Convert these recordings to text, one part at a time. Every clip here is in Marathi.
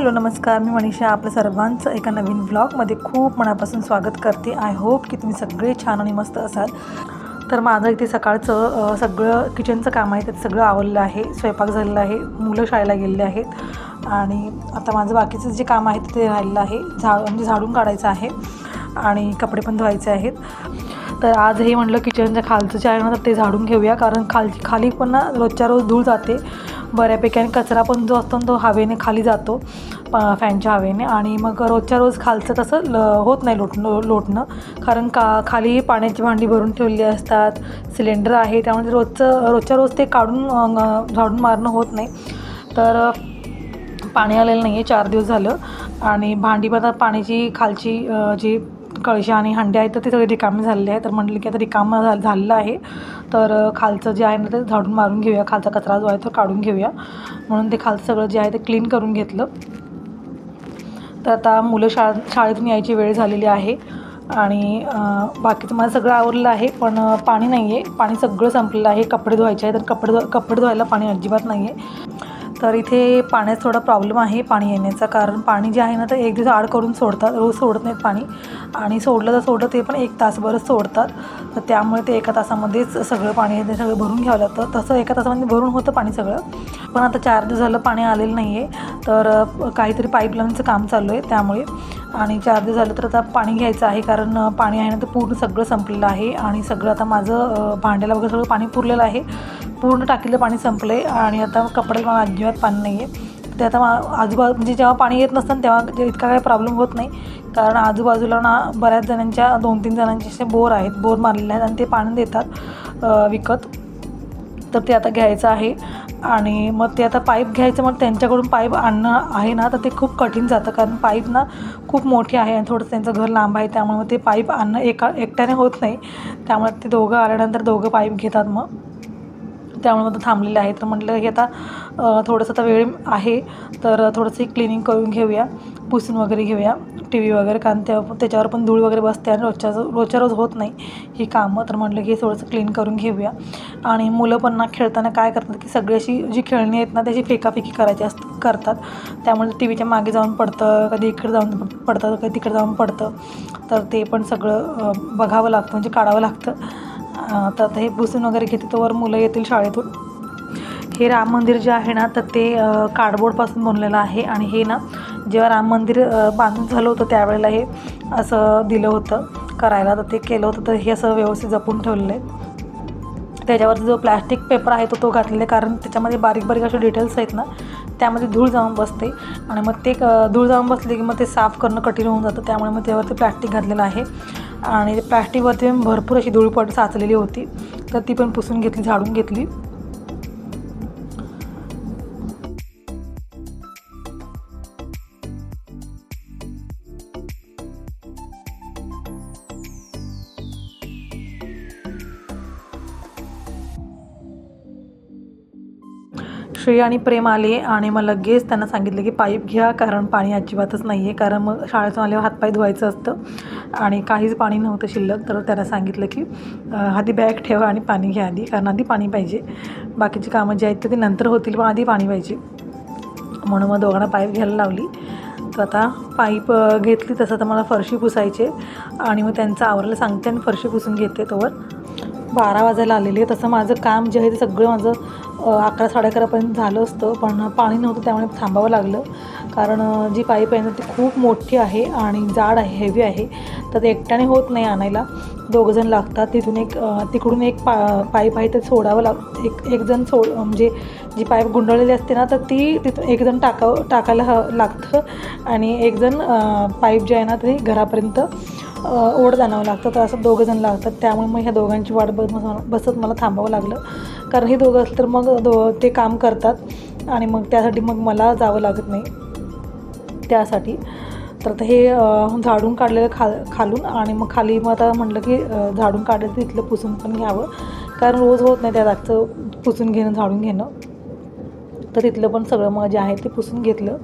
हॅलो नमस्कार. मी मनीषा आपलं सर्वांचं एका नवीन ब्लॉगमध्ये खूप मनापासून स्वागत करते. आय होप की तुम्ही सगळे छान आणि मस्त असाल. तर माझं इथे सकाळचं सगळं किचनचं काम आहे ते सगळं आवडलं आहे स्वयंपाक झालेला आहे मुलं शाळेला गेलेले आहेत. आणि आता माझं बाकीचं जे काम आहे ते राहिलेलं आहे झा म्हणजे झाडून काढायचं आहे आणि कपडे पण धुवायचे आहेत. तर आज हे म्हटलं किचनच्या खालचं जे आहे ना तर ते झाडून घेऊया कारण खालची खाली पण ना रोजच्या रोज धूळ जाते. बऱ्यापैकी आणि कचरा पण जो असतो ना तो हवेने खाली जातो फॅनच्या हवेने. आणि मग रोजच्या रोज खालचं तसं ल होत नाही लोट लोटणं. कारण का खाली पाण्याची भांडी भरून ठेवलेली असतात सिलेंडर आहे त्यामुळे रोजचं रोजच्या रोज ते काढून झाडून मारणं होत नाही. तर पाणी आलेलं नाही आहे चार दिवस झालं. आणि भांडी पण आता पाण्याची खालची जी कळशी आणि हंडे आहेत तर ते सगळे रिकामे झालेले आहे तर म्हटलं की आता रिकामं झा झालेलं आहे. तर खालचं जे आहे ना ते झाडून मारून घेऊया. खालचा कचरा जो आहे तो काढून घेऊया. म्हणून ते खालचं सगळं जे आहे ते क्लीन करून घेतलं. तर आता मुलं शाळा शाळेतून यायची वेळ झालेली आहे. आणि बाकीचं मला सगळं आवरलेलं आहे पण पाणी नाही आहे पाणी सगळं संपलेलं आहे. कपडे धुवायचे आहे तर कपडे धु कपडे धुवायला पाणी अजिबात नाही आहे तर इथे पाण्याचा थोडा प्रॉब्लेम आहे. पाणी येण्याचा कारण पाणी जे आहे ना तर एक दिवस आड करून सोडतात. रोज सोडत नाहीत पाणी. आणि सोडलं तर सोडलं ते पण एक तासभरच सोडतात. तर त्यामुळे ते एका तासामध्येच सगळं पाणी आहे ते सगळं भरून घ्यावं लागतं. तसं एका तासामध्ये भरून होतं पाणी सगळं. पण आता चार दिवस झालं पाणी आलेलं नाही आहे तर काहीतरी पाईपलाईनचं काम चालू आहे त्यामुळे. आणि चार दिवस झालं तर आता पाणी घ्यायचं आहे. कारण पाणी आहे ना ते पूर्ण सगळं संपलेलं आहे. आणि सगळं आता माझं भांड्याला वगैरे सगळं पाणी पुरलेलं आहे. पूर्ण टाकीलं पाणी संपलं आहे आणि आता कपडे मला अजिबात पाणी नाही आहे ते आता मा आजूबाजू म्हणजे जेव्हा पाणी येत नसतं तेव्हा इतका काही प्रॉब्लेम होत नाही. कारण आजूबाजूला ना बऱ्याच जणांच्या दोन तीन जणांचे असे बोर आहेत. बोर मारलेले आहेत आणि ते पाणी देतात विकत. तर ते आता घ्यायचं आहे. आणि मग ते आता पाईप घ्यायचं मग त्यांच्याकडून पाईप आणणं आहे ना तर ते खूप कठीण जातं. कारण पाईप ना खूप मोठी आहे आणि थोडंसं त्यांचं घर लांब आहे. त्यामुळे मग ते पाईप आणणं एका एकट्याने होत नाही. त्यामुळे ते दोघं आल्यानंतर दोघं पाईप घेतात मग. त्यामुळे मग थांबलेलं थांबलेले आहे. तर म्हटलं हे आता थोडंसं आता वेळ आहे. तर थोडंसं क्लिनिंग करून घेऊया. पुसून वगैरे घेऊया. टी व्ही वगैरे कारण त्या त्याच्यावर पण धूळ वगैरे बसते आणि रोजच्या रोजच्या रोज होत नाही ही कामं. तर म्हटलं की थोडंसं क्लीन करून घेऊया. आणि मुलं पण ना खेळताना काय करतात की सगळी अशी जी खेळणी आहेत ना त्याची फेकाफेकी करायची असत करतात. त्यामुळे टी व्हीच्या मागे जाऊन पडतं कधी इकडे जाऊन पडतं कधी तिकडे जाऊन पडतं. तर ते पण सगळं बघावं लागतं म्हणजे काढावं लागतं. आता हे पुसून वगैरे घेते तोवर मुलं येतील शाळेतून. हे राम मंदिर जे आहे ना तर ते कार्डबोर्डपासून बनलेलं आहे. आणि हे ना जेव्हा राम मंदिर बांधून झालं होतं त्यावेळेला हे असं दिलं होतं करायला. तर ते केलं होतं तर हे असं व्यवस्थित जपून ठेवलेलं आहे. त्याच्यावरती जो प्लॅस्टिक पेपर आहे तो तो घातलेला आहे. कारण त्याच्यामध्ये बारीक बारीक असे डिटेल्स आहेत ना त्यामध्ये धूळ जाऊन बसते. आणि मग ते क- धूळ जाऊन बसले की मग ते साफ करणं कठीण होऊन जातं. त्यामुळे मग त्यावरती प्लॅस्टिक घातलेलं आहे. आणि ते प्लॅस्टिकवरती भरपूर अशी धुळपट साचलेली होती. तर ती पण पुसून घेतली झाडून घेतली. श्री आणि प्रेम आले आणि मग लगेच त्यांना सांगितलं की पाईप घ्या कारण पाणी अजिबातच नाही आहे कारण मग शाळेतून आल्यावर हातपाय धुवायचं असतं. आणि काहीच पाणी नव्हतं शिल्लक तर त्यांना सांगितलं की आधी बॅग ठेवा आणि पाणी घ्या आधी कारण आधी पाणी पाहिजे. बाकीची कामं जी आहेत तर ती नंतर होतील पण आधी पाणी पाहिजे. म्हणून मग दोघांना पाईप घ्यायला लावली. तर आता पाईप घेतली तसं तर मला फरशी पुसायचे आणि मग त्यांचं आवरायला सांगते आणि फरशी पुसून घेते तोवर. बारा वाजायला आलेली आहे. तसं माझं काम जे आहे ते सगळं माझं अकरा साडे अकरापर्यंत झालं असतं पण पाणी नव्हतं त्यामुळे थांबावं लागलं. कारण जी पाईप आहे ना ती खूप मोठी आहे आणि जाड आहे हेवी आहे. तर ते एकट्याने होत नाही आणायला. दोघंजण लागतात. तिथून एक तिकडून एक पा पाईप आहे ते सोडावं लाग एक एकजण सोड म्हणजे जी पाईप गुंडळलेली असते ना तर ती तिथून एकजण टाकावं टाकायला ह लागतं. आणि एकजण पाईप जे आहे ना ते घरापर्यंत ओढत ओढ आणावं लागतं. तर असं दोघं जण लागतात. त्यामुळे मग ह्या दोघांची वाट बघत बसत मला थांबावं लागलं. कारण हे दोघं असलं तर मग दो ते काम करतात. आणि मग त्यासाठी मग मला जावं लागत नाही. त्यासाठी. तर आता हे झाडून काढलेलं खा खालून आणि मग खाली मग आता म्हटलं की झाडून काढलं तर तिथलं पुसून पण घ्यावं. कारण रोज होत नाही त्या दागचं पुसून घेणं झाडून घेणं. तर तिथलं पण सगळं मग जे आहे ते पुसून घेतलं.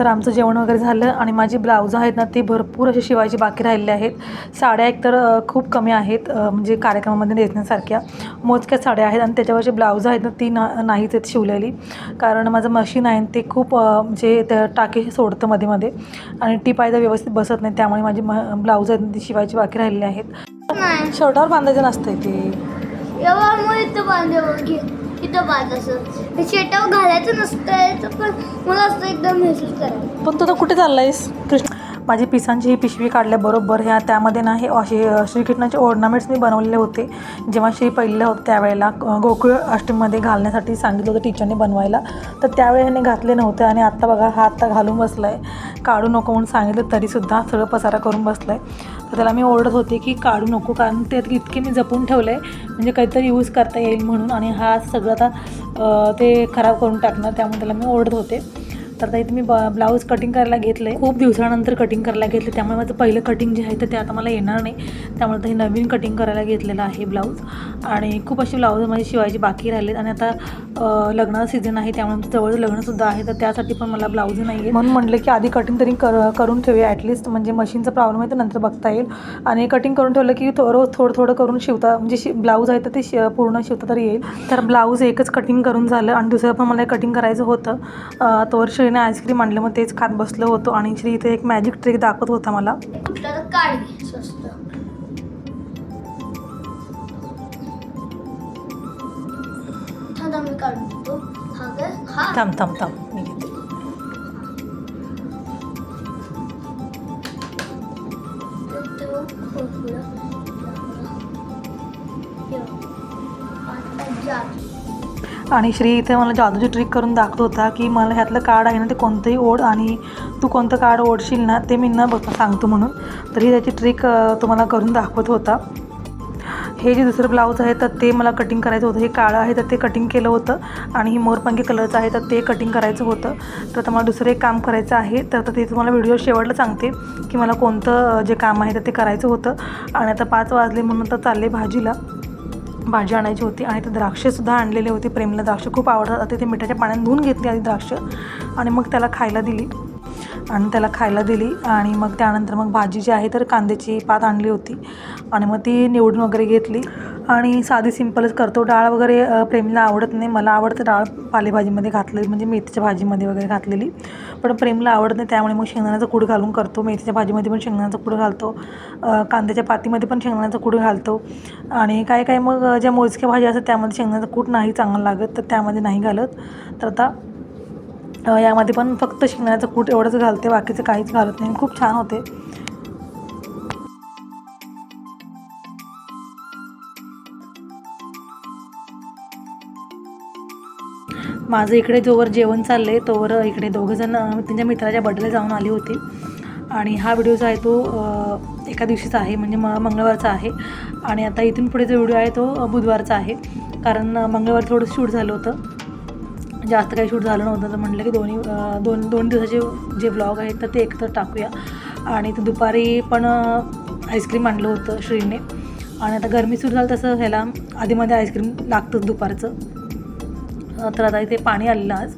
तर आमचं जेवण वगैरे झालं आणि माझी ब्लाऊज आहेत ना ती भरपूर अशी शिवायची बाकी राहिलेली आहेत. साड्या एकतर खूप कमी आहेत म्हणजे कार्यक्रमामध्ये नेसण्यासारख्या. मोजक्या साड्या आहेत आणि त्याच्यावरची ब्लाऊज आहेत ना ती ना नाहीच आहेत शिवलेली. कारण माझं मशीन आहे ते खूप म्हणजे त्या टाके सोडतं मध्ये मध्ये आणि आहे तर व्यवस्थित बसत नाही त्यामुळे माझी म ब्लाऊज आहेत ना ती शिवायची बाकी राहिलेली आहेत. शर्टावर बांधायचं नसतंय ते. तिथं बाज असं? ते घालायचं नसतं पण मला असं एकदम मेसेज करायचं. पण तू तर कुठे चाललायस? कृष्ण माझी पिसांची ही पिशवी काढल्याबरोबर ह्या त्यामध्ये ना हे असे श्रीकृष्णाचे ऑर्नामेंट्स मी बनवलेले होते. जेव्हा श्री पहिलं होतं त्यावेळेला गोकुळ अष्टमीमध्ये घालण्यासाठी सांगितलं होतं टीचरने बनवायला तर त्यावेळी ह्याने घातले नव्हते. आणि आत्ता बघा हा आत्ता घालून बसला आहे काढू नको म्हणून सांगितलं तरीसुद्धा सगळं पसारा करून बसला आहे तर त्याला मी ओरडत होते की काढू नको कारण ते इतके मी जपून ठेवलं आहे म्हणजे काहीतरी यूज करता येईल म्हणून आणि हा सगळं आता ते खराब करून टाकणार त्यामुळे त्याला मी ओरडत होते. तर आता इथे मी ब ब्लाऊज कटिंग करायला घेतलं आहे खूप दिवसानंतर कटिंग करायला घेतलं त्यामुळे माझं पहिलं कटिंग जे आहे तर ते आता मला येणार नाही. त्यामुळे आता हे नवीन कटिंग करायला घेतलेलं आहे ब्लाऊज आणि खूप असे ब्लाऊज माझे शिवायचे बाकी राहिलेत. आणि आता लग्नाचा सीझन आहे त्यामुळे आमचं जवळ लग्नसुद्धा आहे. तर त्यासाठी पण मला ब्लाऊज नाही आहे म्हणून म्हटलं की आधी कटिंग तरी कर करून ठेवूया. ॲटलिस्ट म्हणजे मशीनचा प्रॉब्लेम आहे तर नंतर बघता येईल. आणि कटिंग करून ठेवलं की रोज थोडं थोडं करून शिवता म्हणजे शि ब्लाऊज आहे तर ते शि पूर्ण शिवता तरी येईल. तर ब्लाऊज एकच कटिंग करून झालं. आणि दुसरं पण मला कटिंग करायचं होतं. तो तोवर श्रीने आईस्क्रीम आणलं मग तेच खात बसलो होतो आणि श्री इथे एक मॅजिक ट्रिक दाखवत होता मला. थांब थांब, थांब मी घेते. जादू आणि श्री इथे मला जादूची ट्रिक करून दाखवत होता की मला ह्यातलं कार्ड आहे ना ते कोणतंही ओढ आणि तू कोणतं कार्ड ओढशील ना ते मी न बघ सांगतो म्हणून. तर ही त्याची ट्रिक तुम्हाला करून दाखवत होता. हे जे दुसरं ब्लाऊज आहे तर ते मला कटिंग करायचं होतं. हे काळं आहे तर ते कटिंग केलं होतं. आणि हे मोरपंखी कलरचं आहे तर ते कटिंग करायचं होतं. तर आता मला दुसरं एक काम करायचं आहे तर ते तुम्हाला व्हिडिओ शेवटला सांगते की मला कोणतं जे काम आहे तर ते करायचं होतं. आणि आता पाच वाजले म्हणून तर चालले भाजीला. भाजी आणायची होती आणि ते द्राक्षेसुद्धा आणलेले होते. प्रेमला द्राक्ष खूप आवडतात. आता ते मिठाच्या पाण्यात धुवून घेतली आधी द्राक्ष आणि मग त्याला खायला दिली. आणि त्याला खायला दिली आणि मग त्यानंतर मग भाजी जी आहे तर कांद्याची पात आणली होती. आणि मग ती निवडून वगैरे घेतली. आणि साधी सिंपलच करतो. डाळ वगैरे प्रेमला आवडत नाही. मला आवडतं डाळ पालेभाजीमध्ये घातलेली. म्हणजे मेथीच्या भाजीमध्ये वगैरे घातलेली. पण प्रेमला आवडत नाही. त्यामुळे मग शेंगदाण्याचं कूड घालून करतो. मेथीच्या भाजीमध्ये पण शेंगदाण्याचं कूड घालतो. कांद्याच्या पातीमध्ये पण शेंगदाण्याचं कूड घालतो. आणि काय काय मग ज्या मोजक्या भाज्या असतात त्यामध्ये शेंगदाण्याचं कूट नाही चांगलं लागत तर त्यामध्ये नाही घालत. तर आता यामध्ये पण फक्त शेंगदाण्याचं कूट एवढंच घालते. बाकीचं काहीच घालत नाही. खूप छान होते. माझं इकडे जोवर जेवण चाललं आहे तोवर इकडे दोघंजण त्यांच्या मित्राच्या बड्डेला जाऊन आली होती. आणि हा व्हिडिओ जो आहे तो एका दिवशीचा आहे म्हणजे म मंगळवारचा आहे. आणि आता इथून पुढे जो व्हिडिओ आहे तो बुधवारचा आहे. कारण मंगळवार थोडं शूट झालं होतं. जास्त काही शूट झालं नव्हतं तर म्हटलं की दोन्ही दोन दोन दिवसाचे जे ब्लॉग आहेत तर ते एकतर टाकूया. आणि ते दुपारी पण आईस्क्रीम आणलं होतं श्रीने. आणि आता गरमी सुरू झालं तसं ह्याला आधीमध्ये आईस्क्रीम लागतंच दुपारचं. तर आता इथे पाणी आलेलं आज.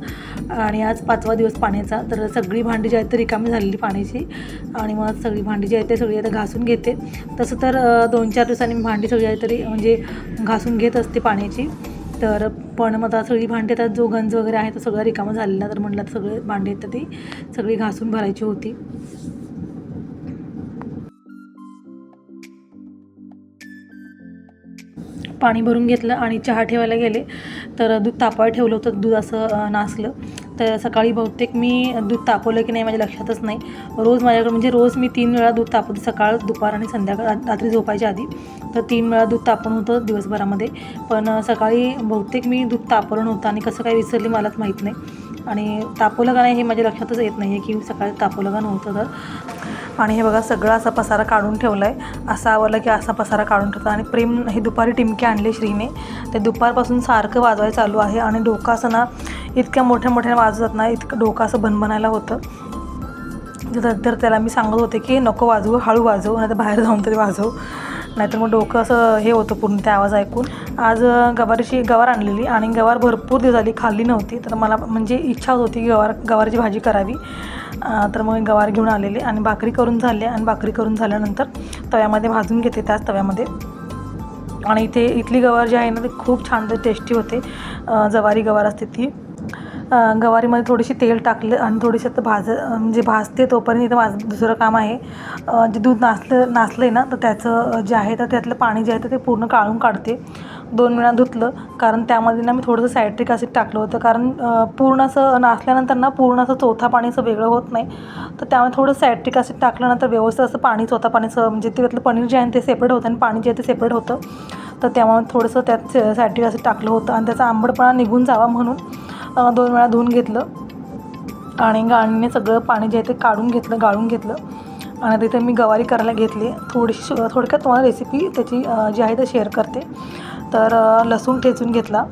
आणि आज पाचवा दिवस पाण्याचा. तर सगळी भांडी जी आहेत ती रिकामी झालेली पाण्याची. आणि मग सगळी भांडी जी आहेत ते सगळी आता घासून घेते. तसं तर दोन चार दिवसांनी मी भांडी सगळी आहे तरी म्हणजे घासून घेत असते पाण्याची. तर पण मग आता सगळी भांडी आता जो गंज वगैरे आहे तो सगळा रिकामं झालेला. तर म्हटलं तर सगळे भांडी आहेत ती सगळी घासून भरायची होती. पाणी भरून घेतलं आणि चहा ठेवायला गेले. तर दूध तापवायला ठेवलं होतं दूध असं नासलं. तर सकाळी बहुतेक मी दूध तापवलं की नाही माझ्या लक्षातच नाही. रोज माझ्याकडे म्हणजे रोज मी तीन वेळा दूध तापवते सकाळ दुपार आणि संध्याकाळ रात्री झोपायच्या आधी. तर तीन वेळा दूध तापण होतं दिवसभरामध्ये. पण सकाळी बहुतेक मी दूध तापवलं नव्हतं आणि कसं काय विसरली मलाच माहीत नाही. आणि तापवलं का नाही हे माझ्या लक्षातच येत नाही आहे की सकाळी तापवलं का नव्हतं तर. आणि हे बघा सगळा असा पसारा काढून ठेवला आहे असा आवडला की असा पसारा काढून ठेवला आणि प्रेम हे दुपारी टिमके आणले श्रीने. ते दुपारपासून सारखं वाजवायला चालू आहे आणि डोका असं ना इतक्या मोठ्या मोठ्या वाजवत ना इतकं डोकं असं बनबनायला होतं. तर त्याला मी सांगत होते की नको वाजवू हळू वाजवू नाही तर बाहेर जाऊन तरी वाजवू. नाहीतर मग डोकं असं हे होतं पूर्ण त्या आवाज ऐकून. आज गवारीची गवार आणलेली आणि गवार भरपूर दिवस झाली खाल्ली नव्हती. तर मला म्हणजे इच्छा होती की गवार गवारची भाजी करावी. तर मग गवार घेऊन आलेली आणि भाकरी करून झाली आणि भाकरी करून झाल्यानंतर तव्यामध्ये भाजून घेते त्याच तव्यामध्ये. आणि इथे इथली गवार जी आहे ना ती खूप छान टेस्टी होते. जवारी गवार असते ती. गवारीमध्ये थोडीशी तेल टाकलं आणि थोडीशी आता भाज म्हणजे भाजते तोपर्यंत इथं माझं दुसरं काम आहे. जे दूध नासलं नासलं आहे ना तर त्याचं जे आहे तर त्यातलं पाणी जे आहे तर ते पूर्ण काढून काढते. दोन वेळा धुतलं कारण त्यामध्ये ना मी थोडंसं सायट्रिक ॲसिड टाकलं होतं. कारण पूर्ण असं नासल्यानंतर ना पूर्ण असं चौथा पाणी असं वेगळं होत नाही. तर त्यामुळे थोडं सायट्रिक ॲसिड टाकल्यानंतर व्यवस्थित असं पाणी चौथा पाणीचं म्हणजे त्यातलं पनीर जे आहे ते सेपरेट होतं आणि पाणी जे आहे ते सेपरेट होतं. तर त्यामुळे थोडंसं त्यात सायट्रिक ॲसिड टाकलं होतं आणि त्याचा आंबडपणा निघून जावा म्हणून दोन वेळा धुवून घेतलं. आणि गाळणीने सगळं पाणी जे आहे ते काढून घेतलं गाळून घेतलं. आणि तिथे मी गवारी करायला घेतली. थोडीशी थोडक्यात तुम्हाला रेसिपी त्याची जी आहे ते शेअर करते. तर लसूण ठेचून घेतला.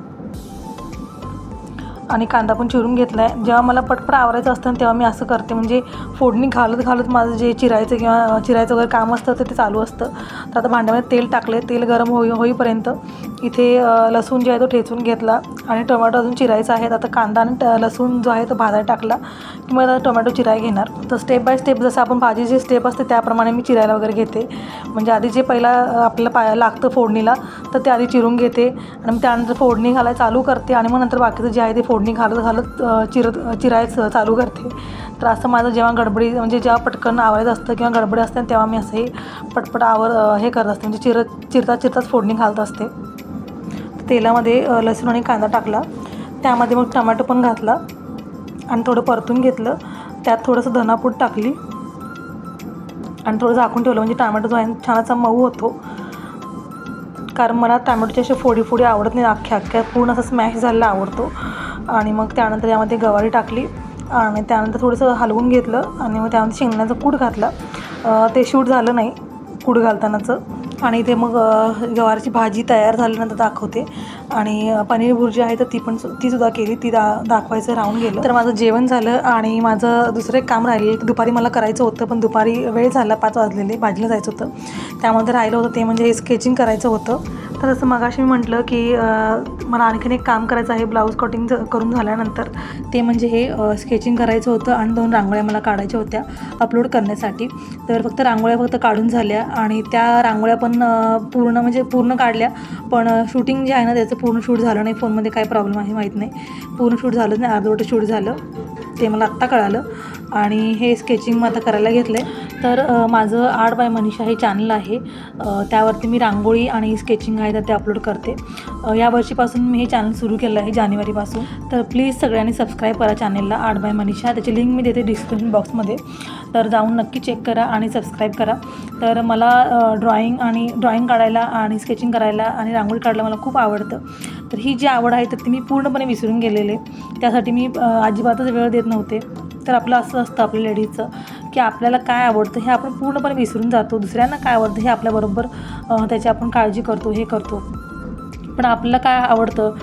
आणि कांदा पण चिरून घेतला आहे जेव्हा मला पटपट आवरायचं असतं तेव्हा मी असं करते. म्हणजे फोडणी घालत घालत माझं जे चिरायचं किंवा चिरायचं वगैरे काम असतं तर ते चालू असतं. तर आता भांड्यामध्ये तेल टाकले तेल गरम होई होईपर्यंत इथे लसूण जे आहे तो ठेचून घेतला. आणि टमाटो अजून चिरायचा आहे. आता कांदा आणि लसूण जो आहे तो भाजायला टाकला. मी आता टोमॅटो चिराय घेणार. तर स्टेप बाय स्टेप जसं आपण भाजीचे स्टेप असते त्याप्रमाणे मी चिरायला वगैरे घेते. म्हणजे आधी जे पहिला आपल्याला पाया लागतं फोडणीला तर ते आधी चिरून घेते. आणि मग त्यानंतर फोडणी घालायला चालू करते आणि मग नंतर बाकीचं जे आहे ते फोडणी घालत घालत चिरत चिरायचं चालू करते. तर असं माझं जेव्हा गडबडी म्हणजे जेव्हा पटकन आवरायचं असतं किंवा गडबडी असते तेव्हा मी असं हे पटपट आवर हे करत असते. म्हणजे चिरत चिरता चिरताच फोडणी घालत असते. तेलामध्ये लसूण आणि कांदा टाकला. त्यामध्ये मग टमॅटो पण घातला. आणि थोडं परतून घेतलं. त्यात थोडंसं धनापूड टाकली. आणि थोडं झाकून ठेवलं. म्हणजे टमॅटो जो आहे छान असा मऊ होतो. कारण मला टमॅटोची अशी फोडी फोडी आवडत नाही. अख्ख्या अख्ख्या पूर्ण असं स्मॅश झालेला आवडतो. आणि मग त्यानंतर यामध्ये गवारी टाकली. आणि त्यानंतर थोडंसं हलवून घेतलं. आणि मग त्यामध्ये शेंगण्याचं कूड घातला. ते शूट झालं नाही. कूड घालतानाचं. आणि ते मग गवारची भाजी तयार झाल्यानंतर दाखवते. आणि पनीर भुर्जी आहे तर ती पण सु- ती सुद्धा केली ती दा दाखवायचं राहून गेलं. तर माझं जेवण झालं आणि माझं दुसरं एक काम राहिलं दुपारी मला करायचं होतं पण दुपारी वेळ झाला पाच वाजलेले भाजीला जायचं होतं. त्यामध्ये राहिलं होतं ते म्हणजे स्केचिंग करायचं होतं. तर असं मगाशी मी म्हटलं की मला आणखीन एक काम करायचं आहे ब्लाऊज कटिंग करून झाल्यानंतर. ते म्हणजे हे स्केचिंग करायचं होतं आणि दोन रांगोळ्या मला काढायच्या होत्या अपलोड करण्यासाठी. तर फक्त रांगोळ्या फक्त काढून झाल्या आणि त्या रांगोळ्या पण अ, पूर्ण म्हणजे पूर्ण काढल्या. पण शूटिंग जे आहे ना त्याचं पूर्ण शूट झालं नाही. फोनमध्ये काय प्रॉब्लेम आहे माहीत नाही. पूर्ण शूट झालं नाही. अर्धवट शूट झालं. ते मला आत्ता कळालं. आणि हे स्केचिंग मग आता करायला घेतलं आहे तर माझं आर्ट बाय मनीषा हे चॅनल आहे. त्यावरती मी रांगोळी आणि स्केचिंग आहे तर ते अपलोड करते. यावर्षीपासून या वर्षीपासून मी हे चॅनल सुरू केलं आहे जानेवारीपासून. तर प्लीज सगळ्यांनी सबस्क्राईब करा चॅनलला आर्ट बाय मनीषा. त्याची लिंक मी देते डिस्क्रिप्शन बॉक्समध्ये तर जाऊन नक्की चेक करा आणि सबस्क्राईब करा. तर मला ड्रॉइंग आणि ड्रॉइंग काढायला आणि स्केचिंग करायला आणि रांगोळी काढायला मला खूप आवडतं. तर ही जी आवड आहे तर ती मी पूर्णपणे विसरून गेलेले. त्यासाठी मी अजिबातच वेळ देत नव्हते. तर आपलं असं असतं आपल्या लेडीजचं की आपल्याला काय आवडतं हे आपण पूर्णपणे विसरून जातो. दुसऱ्यांना काय आवडतं हे आपल्याबरोबर त्याची आपण काळजी करतो हे करतो. पण आपल्याला काय आवडतं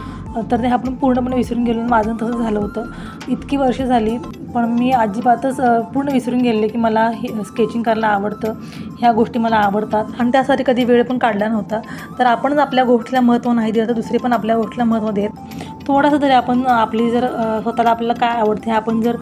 तर ते आपण पूर्णपणे विसरून गेलो माझं तसं झालं होतं. इतकी वर्ष झाली पण मी अजिबातच पूर्ण विसरून गेले की मला हे स्केचिंग करायला आवडतं. ह्या गोष्टी मला आवडतात. आणि त्यासाठी कधी वेळ पण काढला नव्हता. तर आपणच आपल्या गोष्टीला महत्त्व नाही दिलं तर दुसरे पण आपल्या गोष्टीला महत्त्व देत. थोडासा तरी आपण आपली जर स्वतःला आपल्याला काय आवडते हे आपण जर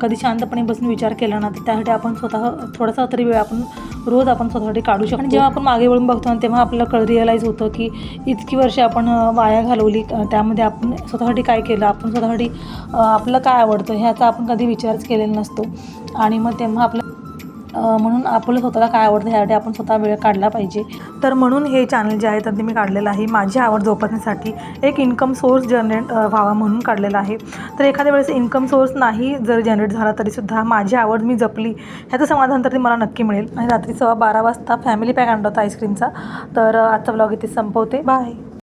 कधी शांतपणे बसून विचार केला ना तर त्यासाठी आपण स्वतः थोडासा तरी वेळ आपण रोज आपण स्वतःसाठी काढू शकतो. आणि जेव्हा आपण मागे वळून बघतो ना तेव्हा आपल्याला कळ रिअलाईज होतं की इतकी वर्ष आपण वाया घालवली. त्यामध्ये आपण स्वतःसाठी काय केलं आपण स्वतःसाठी आपलं काय आवडतं ह्याचा आपण कधी विचारच केलेला नसतो. आणि मग तेव्हा आपलं म्हणून आपलं स्वतःला काय आवडतं ह्यासाठी आपण स्वतः वेळ काढला पाहिजे. तर म्हणून हे चॅनल जे आहे तर ते मी काढलेलं आहे. माझी आवड जोपासण्यासाठी एक इन्कम सोर्स जनरेट व्हावा म्हणून काढलेला आहे. तर एखाद्या वेळेस इन्कम सोर्स नाही जर जनरेट झाला तरीसुद्धा माझी आवड मी जपली ह्याचं समाधान तर ते मला नक्की मिळेल. आणि रात्री सव्वा बारा वाजता फॅमिली पॅक आणला होता आईस्क्रीमचा तर आजचा ब्लॉग इथे संपवते. बाय